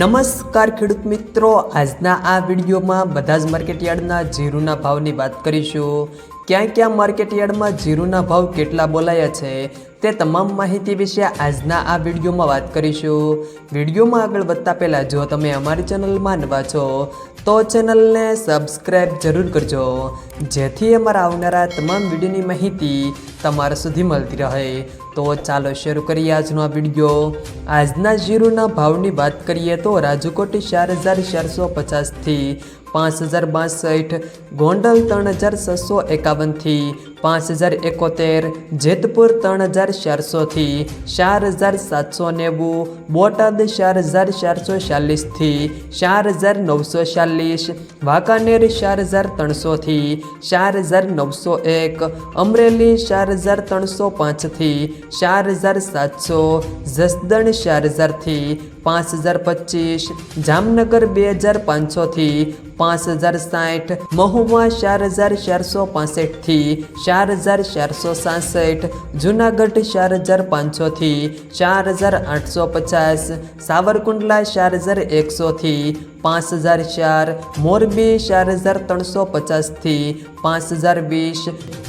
નમસ્કાર ખેડૂત મિત્રો. આજના આ વિડીયોમાં બધા જ માર્કેટયાર્ડના જીરુના ભાવની વાત કરીશું. ક્યાં ક્યાં માર્કેટયાર્ડમાં જીરુના ભાવ કેટલા બોલાયા છે તે તમામ માહિતી વિશે આજના આ વિડીયોમાં વાત કરીશું. વિડીયોમાં આગળ વધતા પહેલાં જો તમે અમારી ચેનલમાં નવા છો, તો ચેનલને સબસ્ક્રાઈબ જરૂર કરજો. જેથી અમારા આવનારા તમામ વિડીયોની માહિતી તમારા સુધી મળતી રહે. તો ચાલો શરૂ કરીએ આજનો આ વીડિયો આજના જીરુના ભાવની વાત કરીએ તો રાજકોટ ચાર હજાર ચારસો પચાસથી પાંચ હજાર બાસઠ, ગોંડલ ત્રણ હજાર છસો એકાવનથી પાંચ હજાર એકોતેર, જેતપુર ત્રણ હજાર ચારસોથી, ચાર હજાર સાતસો નેવું, બોટાદ ચાર હજાર ચારસો ચાલીસથી ચાર હજાર નવસો ચાલીસ, વાંકાનેર ચાર હજાર ત્રણસોથી, ચાર હજાર નવસો એક, અમરેલી ચાર હજાર ત્રણસો પાંચથી ચાર હજાર સાતસો, જસદણ ચાર હજારથી પાંચ હજાર પચીસ, જામનગર બે હજાર પાંચસોથી પાંચ હજાર સાઠ મહુવા ચાર હજાર ચારસો પાસઠથી ચાર હજાર ચારસો સાસઠ, જુનાગઢ ચાર હજાર પાંચસોથી ચાર હજાર આઠસો પચાસ, સાવરકુંડલા ચાર હજાર એકસોથી પાંચ હજાર ચાર મોરબી ચાર હજાર ત્રણસો પચાસથી પાંચ હજાર વીસ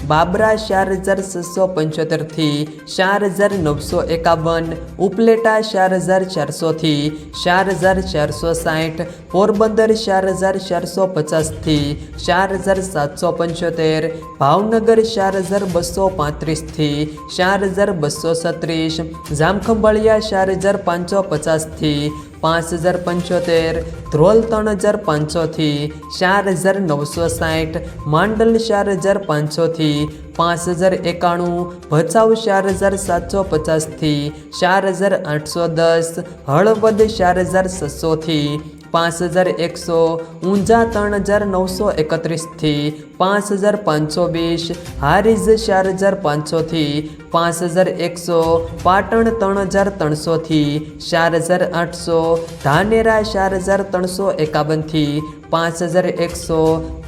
બાબરા ચાર હજાર છસો પંચોતેરથી ચાર હજાર નવસો એકાવન ઉપલેટા ચાર હજાર ચારસોથી ચાર હજાર ચારસો સાઠ પોરબંદર ચાર હજાર ચારસો પચાસથી ચાર હજાર સાતસો પંચોતેર ભાવનગર ચાર હજાર બસો પાંત્રીસથી ચાર હજાર બસો છત્રીસ જામખંભાળિયા ચાર હજાર પાંચસો પચાસથી પાંચ હજાર પંચોતેર, ધ્રોલ ત્રણ હજાર પાંચસોથી, ચાર હજાર નવસો સાઠ, માંડલ ચાર હજાર પાંચસોથી, પાંચ હજાર એકાણું, ભચાઉ ચાર હજાર સાતસો પચાસથી, ચાર હજાર આઠસો દસ, હળવદ ચાર હજાર છસોથી પાંચ હજાર એકસો ઊંઝા ત્રણ હજાર નવસો એકત્રીસથી પાંચ હજાર પાંચસો વીસ હારીજ ચાર હજાર પાંચસોથી પાંચ હજાર એકસો પાટણ ત્રણ હજાર ત્રણસોથી ચાર હજાર આઠસો, ધાનેરા ચાર હજાર ત્રણસો એકાવનથી પાંચ હજાર એકસો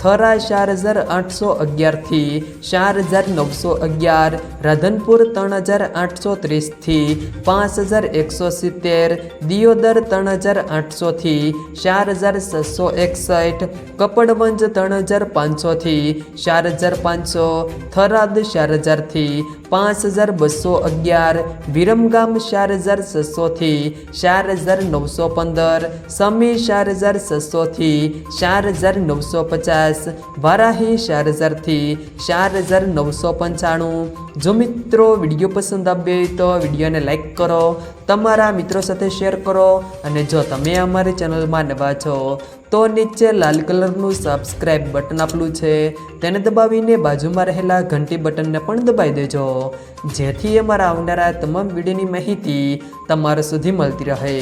થરા ચાર હજાર આઠસો અગિયારથી ચાર હજાર નવસો અગિયાર, રાધનપુર ત્રણ હજાર આઠસો ત્રીસથી પાંચ હજાર એકસો સિત્તેર, દિયોદર ત્રણ હજાર આઠસોથી ચાર હજાર છસો એકસઠ, કપડવંજ ત્રણ હજાર પાંચસોથી ચાર હજાર પાંચસો, થરાદ ચાર હજારથી પાંચ હજાર બસો અગિયાર, વિરમગામ ચાર હજાર છસોથી ચાર હજાર નવસો પંદર, સમી ચાર હજાર છસોથી ચાર હજાર નવસો પચાસ. વારાહી ચાર હજારથી ચાર હજાર નવસો પંચાણું. જો મિત્રો વીડિયો પસંદ આવ્યો હોય તો વિડીયોને લાઇક કરો, તમારા મિત્રો સાથે શેર કરો અને જો તમે અમારી ચેનલમાં નવા છો, તો નીચે લાલ કલરનું સબસ્ક્રાઇબ બટન આપેલું છે, તેને દબાવીને બાજુમાં રહેલા ઘંટી બટનને પણ દબાવી દેજો, જેથી અમારા આવનારા તમામ વિડીયોની માહિતી તમારા સુધી મળતી રહે.